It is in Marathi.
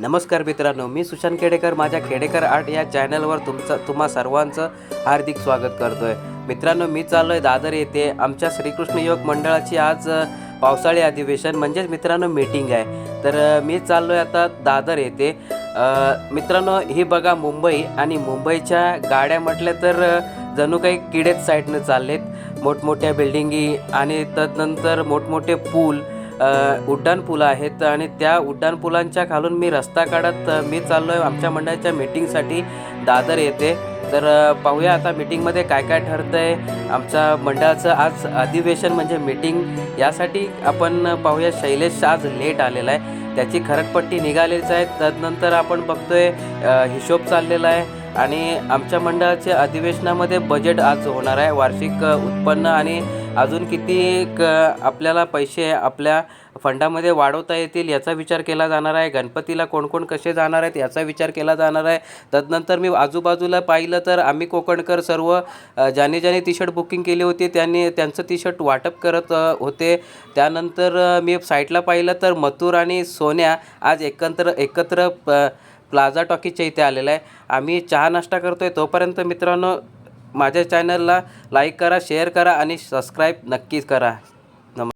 नमस्कार मित्रांनो मी सुशांत खेडेकर. माझ्या खेडेकर आर्ट या चॅनलवर तुमचं तुम्हा सर्वांचं हार्दिक स्वागत करतो आहे मित्रांनो मी चाललो आहे दादर येथे. आमच्या श्रीकृष्ण योग मंडळाची आज पावसाळी अधिवेशन म्हणजेच मित्रांनो मीटिंग आहे. तर मी चाललो आहे आता दादर येथे. मित्रांनो ही बघा मुंबई आणि मुंबईच्या गाड्या म्हटल्या तर जणू काही किडेच साईडनं चाललेत. मोठमोठ्या बिल्डिंगी आणि तदनंतर मोठमोठे पूल उड्डाणपुलं आहेत आणि त्या उड्डाणपुलांच्या खालून मी रस्ता काढत मी चाललो आहे आमच्या मंडळाच्या मीटिंगसाठी दादर येते तर पाहूया आता मीटिंगमध्ये काय काय ठरतं आहे आमच्या मंडळाचं आज अधिवेशन म्हणजे मीटिंग. यासाठी आपण पाहूया शैलेश आज लेट आलेला आहे. त्याची खरकपट्टी निघालीच आहे. तदनंतर आपण बघतोय आहे हिशोब चाललेला आहे. आणि आमच्या मंडळाच्या अधिवेशनामध्ये बजेट आज होणार आहे. वार्षिक उत्पन्न आणि अजून किती क आपल्याला पैसे आपल्या फंडामध्ये वाढवता येतील याचा विचार केला जाणार आहे. गणपतीला कोण कोण कसे जाणार आहेत याचा विचार केला जाणार आहे. तदनंतर मी आजूबाजूला पाहिलं तर आम्ही कोकणकर सर्व ज्याने ज्याने टी शर्ट बुकिंग केली होती त्यांनी त्यांचं टी शर्ट वाटप करत होते. त्यानंतर मी साईटला पाहिलं तर मथुर आणि सोन्या आज एकत्र एकत्र प प्लाझा टॉकीच्या इथे आलेला आहे. आम्ही चहा नाश्ता करतो आहे तोपर्यंत मित्रांनो माझ्या चॅनलला लाईक करा शेअर करा आणि सबस्क्राईब नक्कीच करा.